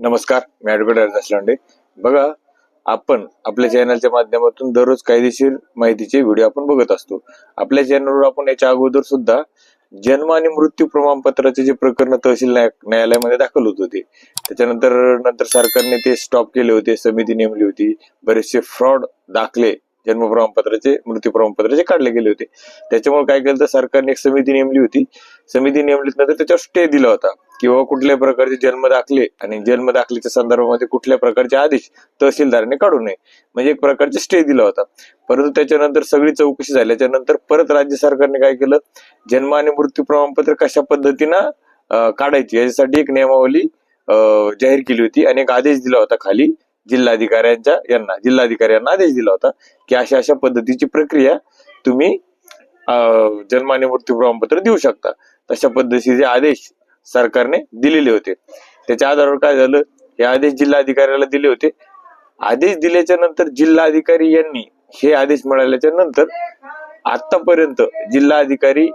नमस्कार मी ॲडव्होकेट हरदास लांडे बघा आपण आपल्या चॅनलच्या माध्यमातून दररोज कायदेशीर माहितीचे व्हिडिओ आपण बघत असतो. आपल्या चॅनलवर आपण याच्या अगोदर सुद्धा जन्म आणि मृत्यू प्रमाणपत्राचे जे प्रकरण तहसील न्यायालयामध्ये दाखल होत होते. त्याच्यानंतर नंतर सरकारने ते स्टॉप केले होते समिती नेमली होती. बरेचसे फ्रॉड दाखले जन्म प्रमाणपत्राचे मृत्यू प्रमाणपत्राचे काढले गेले होते. त्याच्यामुळे काय केलं तर सरकारने एक समिती नेमली होती. समिती नेमलीत नंतर त्याच्यावर स्टे दिला होता. किंवा कुठल्याही प्रकारचे जन्म दाखले आणि जन्म दाखलेच्या संदर्भामध्ये कुठल्या प्रकारचे आदेश तहसीलदाराने काढू नये. म्हणजे एक प्रकारचे स्टे दिला होता. परंतु त्याच्यानंतर सगळी चौकशी झाल्याच्यानंतर परत राज्य सरकारने काय केलं? जन्म आणि मृत्यू प्रमाणपत्र कशा पद्धतीनं काढायची? याच्यासाठी एक नियमावली जाहीर केली होती आणि एक आदेश दिला होता खाली. जिल्हाधिकाऱ्यांच्या यांना जिल्हाधिकाऱ्यांना आदेश दिला होता की अशा अशा पद्धतीची प्रक्रिया तुम्ही जन्म आणि मृत्यू प्रमाणपत्र देऊ शकता. तशा पद्धतीचे आदेश सरकारने दिलेले होते. त्याच्या आधारावर काय झालं? हे आदेश जिल्हाधिकाऱ्याला दिले होते. आदेश दिल्याच्या नंतर जिल्हाधिकारी यांनी हे आदेश मिळाल्याच्या नंतर आतापर्यंत जिल्हाधिकारी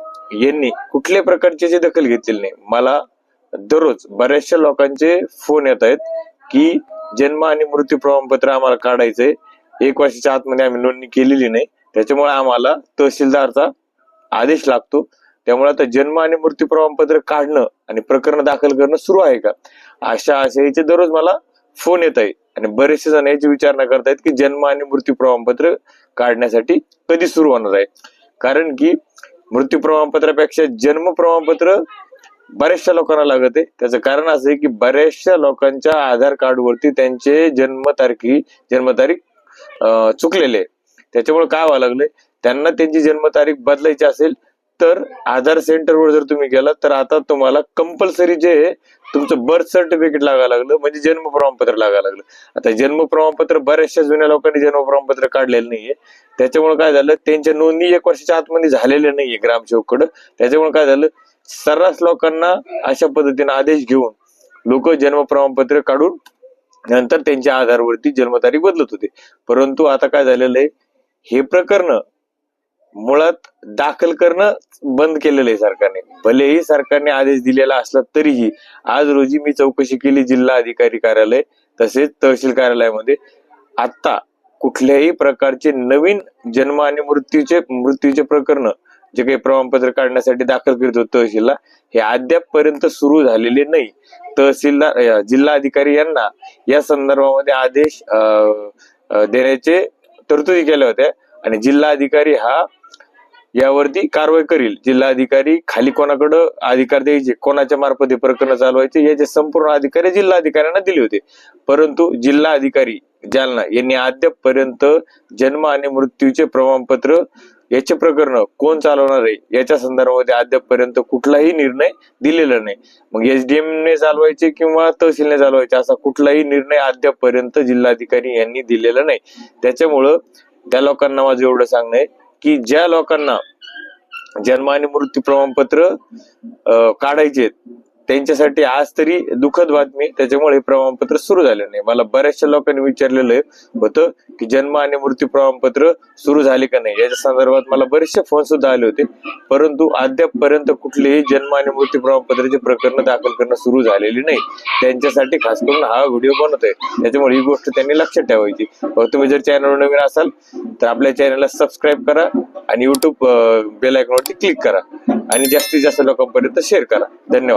यांनी कुठल्याही प्रकारची दखल घेतलेली नाही. मला दररोज बऱ्याचशा लोकांचे फोन येत आहेत की जन्म आणि मृत्यू प्रमाणपत्र आम्हाला काढायचंय. एक वर्षाच्या आतमध्ये आम्ही नोंदणी केलेली नाही. त्याच्यामुळे आम्हाला तहसीलदारचा आदेश लागतो. त्यामुळे आता जन्म आणि मृत्यू प्रमाणपत्र काढणं आणि प्रकरण दाखल करणं सुरू आहे का? अशा आशयाचे दररोज मला फोन येत आहे आणि बरेचसे जण याची विचारणा करतायत की जन्म आणि मृत्यू प्रमाणपत्र काढण्यासाठी कधी सुरू होणार आहे? कारण की मृत्यू प्रमाणपत्रापेक्षा जन्म प्रमाणपत्र बऱ्याचशा लोकांना लागत आहे. त्याचं कारण असं आहे की बऱ्याचशा लोकांच्या आधार कार्डवरती त्यांचे जन्मतारखी जन्मतारीख चुकलेले आहे. त्याच्यामुळे काय व्हावं लागलंय? त्यांना त्यांची जन्मतारीख बदलायची असेल तर आधार सेंटरवर जर तुम्ही गेला तर आता तुम्हाला कंपल्सरी जे आहे, तुमचं बर्थ सर्टिफिकेट लागायला लागलं म्हणजे जन्म प्रमाणपत्र लागायला लागलं. आता जन्म प्रमाणपत्र बऱ्याचशा जुन्या लोकांनी जन्म प्रमाणपत्र काढलेलं नाहीये. त्याच्यामुळे काय झालं त्यांच्या नोंदणी एक वर्षाच्या आतमध्ये झालेल्या नाहीये ग्रामसेवककडं. त्याच्यामुळे काय झालं सर्रास लोकांना अशा पद्धतीने आदेश घेऊन लोक जन्म प्रमाणपत्र काढून नंतर त्यांच्या आधारवरती जन्मतारीख बदलत होते. परंतु आता काय झालेलं आहे हे प्रकरण मुळात दाखल करणं बंद केलेलं आहे सरकारने. भलेही सरकारने आदेश दिलेला असला तरीही आज रोजी मी चौकशी केली जिल्हा अधिकारी कार्यालय तसेच तहसील कार्यालयामध्ये. आता कुठल्याही प्रकारचे नवीन जन्म आणि मृत्यूचे मृत्यूचे प्रकरण जे काही प्रमाणपत्र काढण्यासाठी दाखल करीत होत तहसीलला हे अद्याप पर्यंत सुरू झालेले नाही. तहसीलदार जिल्हा अधिकारी यांना या संदर्भामध्ये आदेश अं, देण्याचे तरतुदी केल्या होत्या. आणि जिल्हा अधिकारी हा यावरती कारवाई करील. जिल्हाधिकारी खाली कोणाकडं अधिकार द्यायचे कोणाच्या मार्फत हे प्रकरण चालवायचे याचे संपूर्ण अधिकारी जिल्हाधिकाऱ्यांना दिले होते. परंतु जिल्हा अधिकारी जालना यांनी अद्यापपर्यंत जन्म आणि मृत्यूचे प्रमाणपत्र याचे प्रकरण कोण चालवणार आहे याच्या संदर्भामध्ये अद्यापपर्यंत कुठलाही निर्णय दिलेला नाही. मग एसडीएम ने चालवायचे किंवा तहसीलने चालवायचे असा कुठलाही निर्णय अद्यापपर्यंत जिल्हाधिकारी यांनी दिलेला नाही. त्याच्यामुळं त्या लोकांना माझं एवढं सांगणं आहे. की ज्या लोकांना जन्म आणि मृत्यू प्रमाणपत्र काढायचे त्यांच्यासाठी आज तरी दुःखद बातमी त्याच्यामुळे हे प्रमाणपत्र सुरू झाले नाही. मला बऱ्याचशा लोकांनी विचारलेलं होतं की जन्म आणि मृत्यू प्रमाणपत्र सुरू झाले का नाही? याच्या संदर्भात मला बरेचसे फोन सुद्धा आले होते. परंतु अद्यापपर्यंत कुठलेही जन्म आणि मृत्यू प्रमाणपत्राचे प्रकरण दाखल करणं सुरू झालेली नाही. त्यांच्यासाठी खास करून हा व्हिडिओ बनवतोय त्याच्यामुळे ही गोष्ट त्यांनी लक्षात ठेवायची. तुम्ही जर चॅनलवर नवीन असाल तर आपल्या चॅनलला सबस्क्राईब करा आणि युट्यूब बेल आयकॉनवरती क्लिक करा. आणि जास्तीत जास्त लोकांपर्यंत शेअर करा. धन्यवाद.